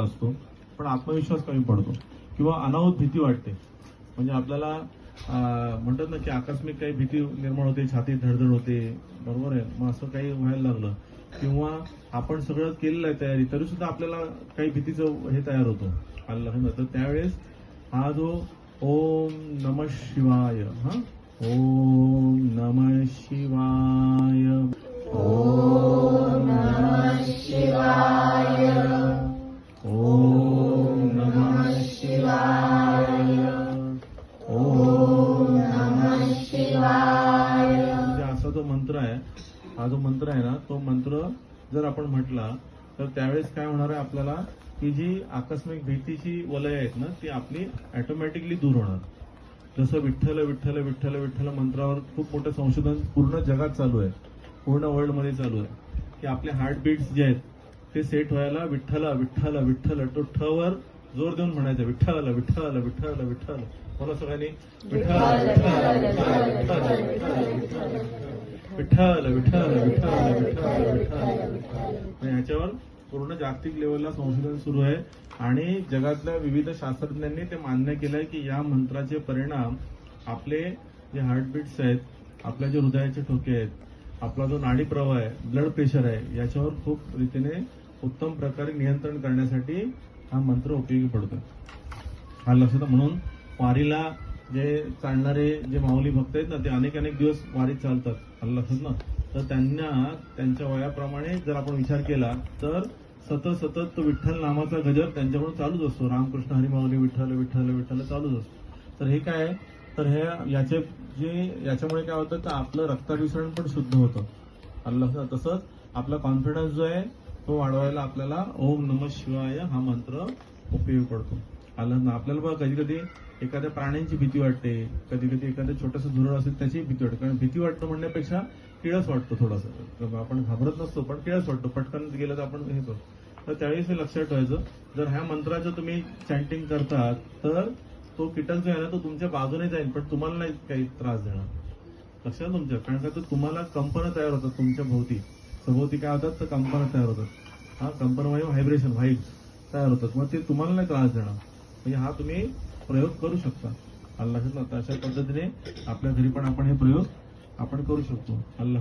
असतो पण आत्मविश्वास कमी पडतो किंवा अनाहूत भीती वाटते. म्हणजे आपल्याला म्हणतात ना की आकस्मिक काही भीती निर्माण होते छातीत धडधड होते बरोबर आहे? मग असं काही व्हायला लागलं. किंवा आपण सगळं केलेलं आहे तयारी तरी सुद्धा आपल्याला काही भीतीचं हे तयार होतो. आलं तर त्यावेळेस हा जो ओम नम शिवाय हा? ओम नम शिवाय. हा जो मंत्र आहे ना तो मंत्र जर आपण म्हटला तर त्यावेळेस काय होणार आहे आपल्याला? की जी आकस्मिक भीतीची वलय आहेत ना ती आपली ऑटोमॅटिकली दूर होणार. जसं विठ्ठल विठ्ठल विठ्ठल विठ्ठल मंत्रावर खूप मोठं संशोधन पूर्ण जगात चालू आहे. पूर्ण वर्ल्डमध्ये चालू आहे. की आपले हार्टबीट्स जे आहेत ते सेट व्हायला विठ्ठला विठ्ठला विठ्ठल तो ठवर जोर देऊन म्हणायचं विठ्ठला विठ्ठल विठ्ठला विठ्ठल. मला सगळ्यांनी विठ्ठल. विठ्ठल विठ्ठल विठ्ठल विठ्ठल विठ्ठल. याच्यावर पूर्ण जागतिक लेवलला संशोधन सुरू आहे. आणि जगातल्या विविध शास्त्रज्ञांनी ते मान्य केलंय की या मंत्राचे परिणाम आपले जे हार्टबीट्स आहेत आपल्या जे हृदयाचे ठोके आहेत आपला जो नाडी प्रवाह आहे ब्लड प्रेशर आहे याच्यावर खूप रीतीने उत्तम प्रकारे नियंत्रण करण्यासाठी हा मंत्र उपयोगी पडतो. हा लक्षात म्हणून वारीला जे चालणारे जे माऊली भक्त आहेत ना ते अनेक अनेक दिवस वारीत चालतात आलं लक्षात ना. तर त्यांना त्यांच्या वयाप्रमाणे जर आपण विचार केला तर सतत सतत तो विठ्ठल नामाचा गजर त्यांच्याकडून चालूच असतो. रामकृष्ण हरी विठ्ठल विठ्ठल विठ्ठल चालूच असतो. तर हे काय आहे? तर हे याचे जे याच्यामुळे काय होतं तर आपलं रक्ताभिसरण पण शुद्ध होतं. आलं तसंच आपला कॉन्फिडन्स जो आहे तो वाढवायला आपल्याला ओम नम शिवाय हा मंत्र उपयोग पडतो. आलं ना आपल्याला बघा कधी कधी एखाद्या प्राण्यांची भीती वाटते कधी कधी एखादं छोटंसं झुरळ असेल त्याची भीती वाटते. कारण भीती वाटतं म्हणण्यापेक्षा किळस वाटतो थोडासा. आपण घाबरत नसतो पण किळस वाटतो. पटकन गेलं तर आपण हे करतो तर त्यावेळेस हे लक्षात ठेवायचं जर ह्या मंत्राचं तुम्ही चॅन्टिंग करतात तर तो कीटक जो आहे ना तो तुमच्या बाजूने जाईल पण तुम्हाला नाही काही त्रास देणार. लक्षात तुमच्या कारण का तर तुम्हाला कंपन तयार होतात तुमच्या भोवती. सभोवती काय होतात? तर कंपन तयार होतात. हा कंपन वायू व्हायब्रेशन व्हाईब्स तयार होतात. मग ते तुम्हाला नाही त्रास देणार. म्हणजे हा तुम्ही प्रयोग करू शकता. आलं अशा पद्धतीने आपल्या घरी पण आपण हे प्रयोग आपण करू शकतो. आलं